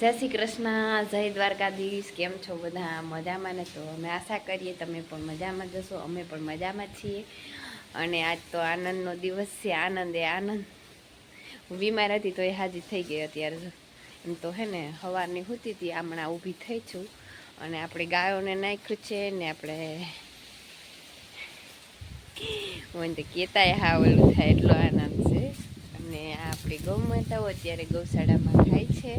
જય શ્રી કૃષ્ણ, જય દ્વારકાધીશ, કેમ છો બધા? મજામાં ને? તો અમે આશા કરીએ તમે પણ મજામાં જશો અમે પણ મજામાં છીએ. અને આજ તો આનંદનો દિવસ છે, આનંદ આનંદ. હું બીમાર હતી તો એ હાજી થઈ ગઈ અત્યારે એમ તો હે ને સવારની હોતી હતી હમણાં ઊભી થઈ છું. અને આપણે ગાયોને નાખ્યું છે ને આપણે મને તો કહેતાય હા ઓલું થાય, એટલો આનંદ છે. અને આપણે ગૌ માતાઓ અત્યારે ગૌશાળામાં ખાય છે.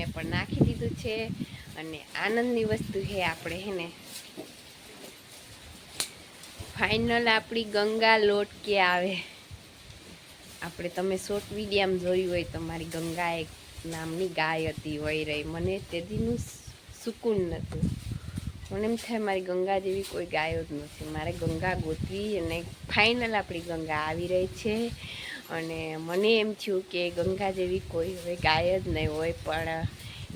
અમને પણ નાખી દીધું છે અને આનંદની વસ્તુ છે આપણે, હે ને? ફાઇનલ આપણી ગંગા લોટ કે આવે. આપણે તમે શોર્ટ વિડીયામાં જોયું હોય તો મારી ગંગા એક નામની ગાય હતી વહી રહી મને તેદીનું સુકૂન નહોતું. મને એમ થાય મારી ગંગા જેવી કોઈ ગાયો જ નથી. મારે ગંગા ગોતવી અને ફાઇનલ આપણી ગંગા આવી રહી છે. અને મને એમ થયું કે ગંગા જેવી કોઈ હવે ગાય જ નહીં હોય, પણ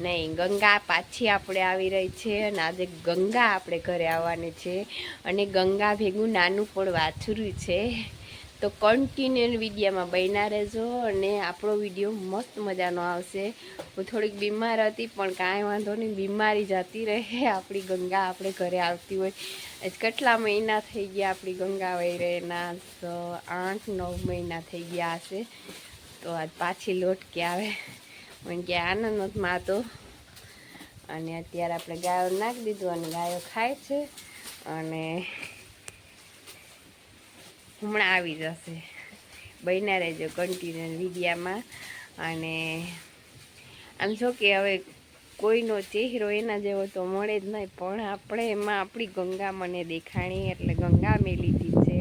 નહીં ગંગા પાછી આપણે આવી રહી છે અને આજે ગંગા આપણે ઘરે આવવાની છે અને ગંગા ભેગું નાનું પણ વાછરું છે. તો કન્ટિન્યુ વિડીયામાં બન્યા રહેજો અને આપણો વીડિયો મસ્ત મજાનો આવશે. હું થોડીક બીમાર હતી પણ કાંઈ વાંધો નહીં, બીમારી જતી રહે આપણી ગંગા આપણે ઘરે આવતી હોય. આજ કેટલા મહિના થઈ ગયા આપણી ગંગા વહી રહેના આઠ, નવ મહિના થઈ ગયા હશે. તો આજ પાછી લોટ કે આવે. મને આનંદ આનંદમાં હતો અને અત્યારે આપણે ગાયો નાખી દીધું અને ગાયો ખાય છે. અને હમણાં આવી જશે. બન્યા રહેજો કન્ટિન્યુ વિડીયામાં અને આમ જો કે હવે કોઈનો ચહેરો એના જેવો તો મળે જ નહીં, પણ આપણે એમાં આપણી ગંગા મને દેખાણી એટલે ગંગા મેં લીધી છે.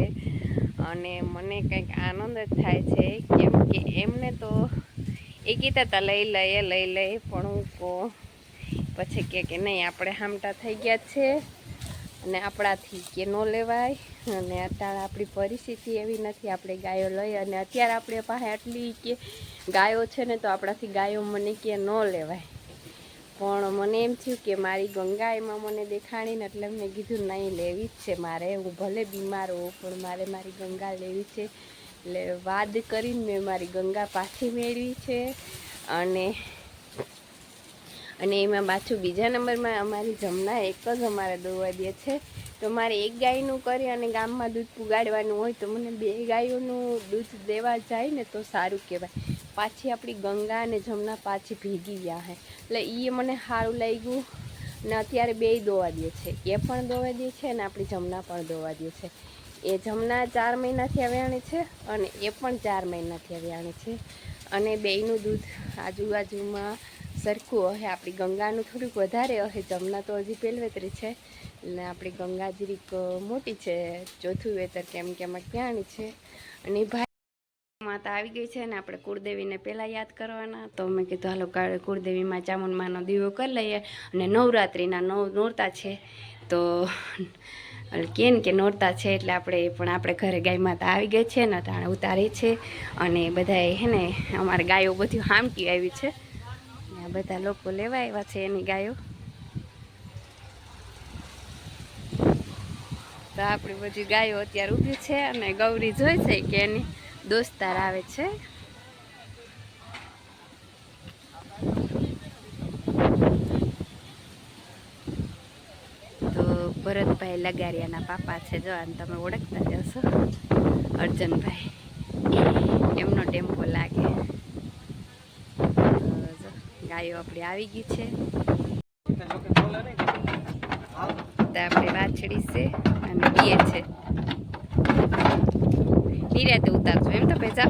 અને મને કંઈક આનંદ જ થાય છે, કેમ કે એમને તો એ કીધા હતા લઈ લઈએ લઈ લઈએ પણ હું કહું, પછી કે કે નહીં, આપણે હામટા થઈ ગયા છે અને આપણાથી કે ન લેવાય અને અત્યારે આપણી પરિસ્થિતિ એવી નથી, આપણે ગાયો લઈ અને અત્યારે આપણે પાસે આટલી કે ગાયો છે ને તો આપણાથી ગાયો મને કે ન લેવાય. પણ મને એમ થયું કે મારી ગંગા એમાં મને દેખાડીને એટલે મેં કીધું, નહીં, લેવી જ છે મારે, હું ભલે બીમાર હોઉં, પણ મારે મારી ગંગા લેવી છે. એટલે વાદ કરીને મેં મારી ગંગા પાછી મેળવી છે. અને અને એમાં પાછું બીજા નંબરમાં અમારી જમના એક જ અમારે દોવા દે છે. તો મારે એક ગાયનું કરી અને ગામમાં દૂધ પુગાડવાનું હોય તો મને બે ગાયોનું દૂધ દેવા જાય ને તો સારું કહેવાય. પાછી આપણી ગંગા અને જમના પાછી ભેગી ગયા હે. એટલે એ મને સારું લાગ્યું. ને અત્યારે બેય દોવા દે છે. એ પણ દોવા દે છે અને આપણી જમના પણ દોવા દે છે. એ જમના ચાર મહિનાથી આવ્યાણી છે અને એ પણ ચાર મહિનાથી આવ્યાણી છે. અને બેયનું દૂધ આજુબાજુમાં સરખું હશે આપણી ગંગાનું થોડુંક વધારે હશે જમના તો હજી પહેલવેતરી છે. એટલે આપણી ગંગા જરીક મોટી છે, ચોથું વેતર કેમ કે એમાં ક્યાંની છે. અને ભાઈ માતા આવી ગઈ છે ને આપણે કુળદેવીને પહેલાં યાદ કરવાના. તો મેં કીધું, હાલો કુળદેવીમાં ચામુંડમાનો દીવો કરી લઈએ. અને નવરાત્રિના નવ નોરતા છે. તો કે ને કે નોરતા છે એટલે આપણે પણ આપણે ઘરે ગાય માતા આવી ગઈ છે, ને તાણે ઉતારી છે અને બધાએ હે ને અમારે ગાયો બધી હામકી આવી છે. આ બધા લોકો લેવા આવ્યા છે એની ગાયો. તો આપણી બધી ગાયો અત્યારે ઊભી છે અને ગૌરી જોઈ છે કે એની દોસ્તાર આવે છે તો ભરતભાઈ લગારિયાના પાપા છે, જો અને તમે ઓળખતા જશો અર્જનભાઈ એમનો ટેમ્પો લાગે. ગાયો આપણી આવી ગઈ છે. આપણે વાછડી છે અને બીએ છે. નિરાતે ઉતારજો. એમ તો ભેજા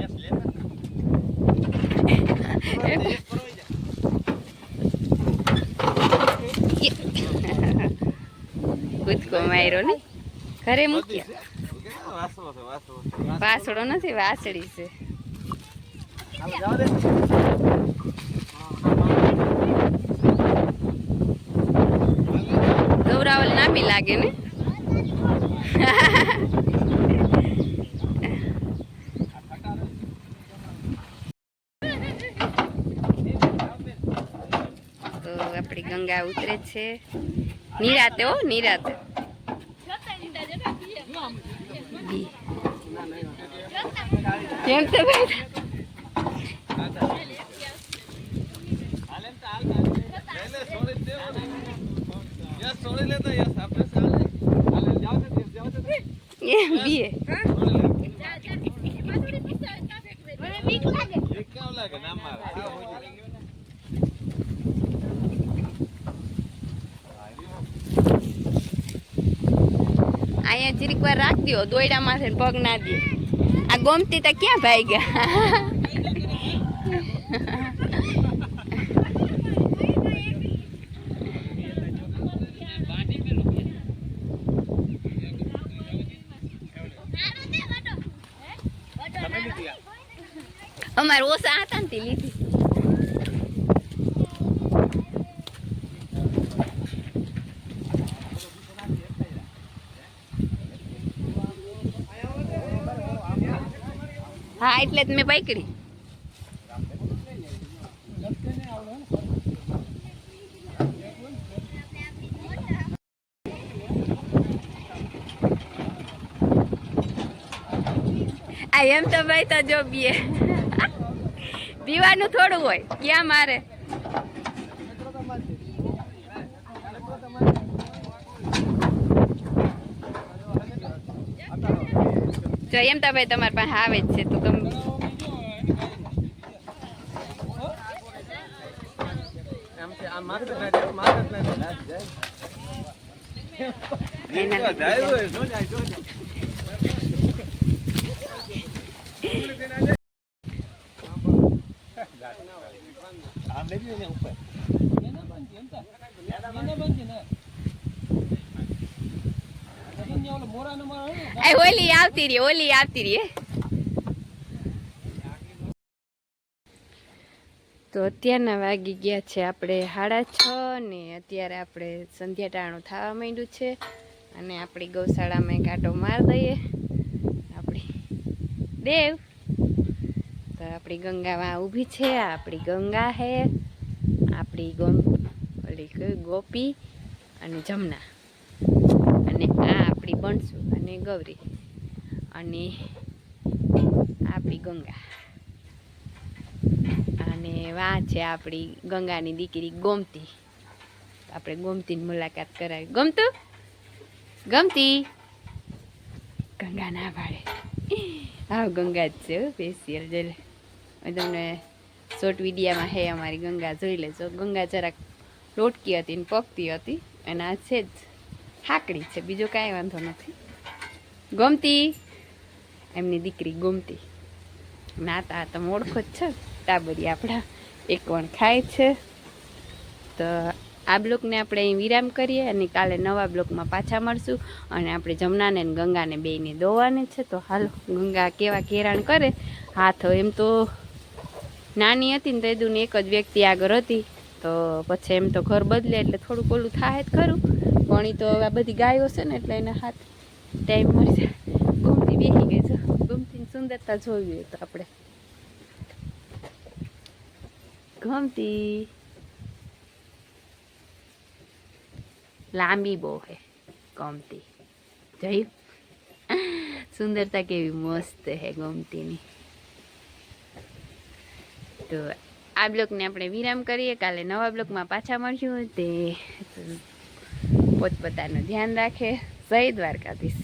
કૂદકો માર્યો ને? ઘરે મૂક્યા. વાસડો નથી વાસડી છે. ગૌરાવલ નામી લાગે ને? તો આપણી ગંગા ઉતરે છે. નિરાતે હો નિરાતે. કેમ છે ભાઈ બીએ. અહીંયા જરીક વાર રાખ દો દોયડા માથે ને પગ ના દે આ ગોમતી તો ક્યાં ભાઈ ગયા? અમારે ઓછા હતા ને લીધી. હા, એટલે જ મેં પકડી. આ એમ તો ભાઈ તો જો બીએ. પીવાનું થોડું હોય, ક્યાં મારે? જો એમ તો ભાઈ તમારી પાસે આવે જ છે, તો તમે આમ કે આ મારે તો જાય મારે જ નહીં જાય એના જાય હોય જો જાય જો જાય આમ લઈ ગયો ને ઉપર એ આવતી રહી, ઓલી આવતી રહી તો અત્યારના વાગી ગયા છે આપણે સાડા છ ને અત્યારે આપણે સંધ્યા ટાણું થવા માંડ્યું છે અને આપણી ગૌશાળામાં કાંટો માર દઈએ. આપણી દેવ. તો આપણી ગંગામાં ઊભી છે, આપણી ગંગા હે, આપણી ગમ ઓલી ગોપી અને જમના. અને આ આપણી બનશું અને ગૌરી અને આપણી ગંગા. અને વા છે આપણી ગંગાની દીકરી ગોમતી. આપણે ગોમતીની મુલાકાત કરાવી. ગમતું? ગમતી? ગંગા ના પાડે હા ગંગા જ છે સ્પેશિયલ જોઈ તમને શોર્ટ વિડીયામાં હે અમારી ગંગા જોઈ લેજો. ગંગા જરાક લોટકી હતી ને પકતી હતી, અને આ છે જ. હાકડી છે, બીજો કાંઈ વાંધો નથી. ગમતી, એમની દીકરી ગમતી. નાતા તમે ઓળખો જ છો ટાબરી આપણા, એક વણ ખાય છે. તો આ બ્લોકને આપણે અહીં વિરામ કરીએ અને કાલે નવા બ્લોકમાં પાછા મળશું. અને આપણે જમનાને ને ગંગાને બેને દોવાને છે, તો હાલો, ગંગા કેવા કેરાણ કરે. હાથ એમ તો નાની હતી ને તો એદું એક જ વ્યક્તિ આગળ હતી. તો પછી એમ તો ઘર બદલે એટલે થોડુંક ઓલું થાય જ ખરું. પણ એ તો આ બધી ગાયો છે ને એટલે એના હાથ ટાઈમ મળશે ગમતી બેસી ગઈ છે. ગમતીની સુંદરતા જોવી હોય તો આપણે. ગમતી. લાંબી બહુ હે. ગમતી. જઈ સુંદરતા કેવી મસ્ત હે ગમતીની. તો આ બ્લોકને આપણે વિરામ કરીએ. કાલે નવા બ્લોકમાં પાછા મળશું. તે પોતપોતાનું ધ્યાન રાખે. જય દ્વારકાધીશ.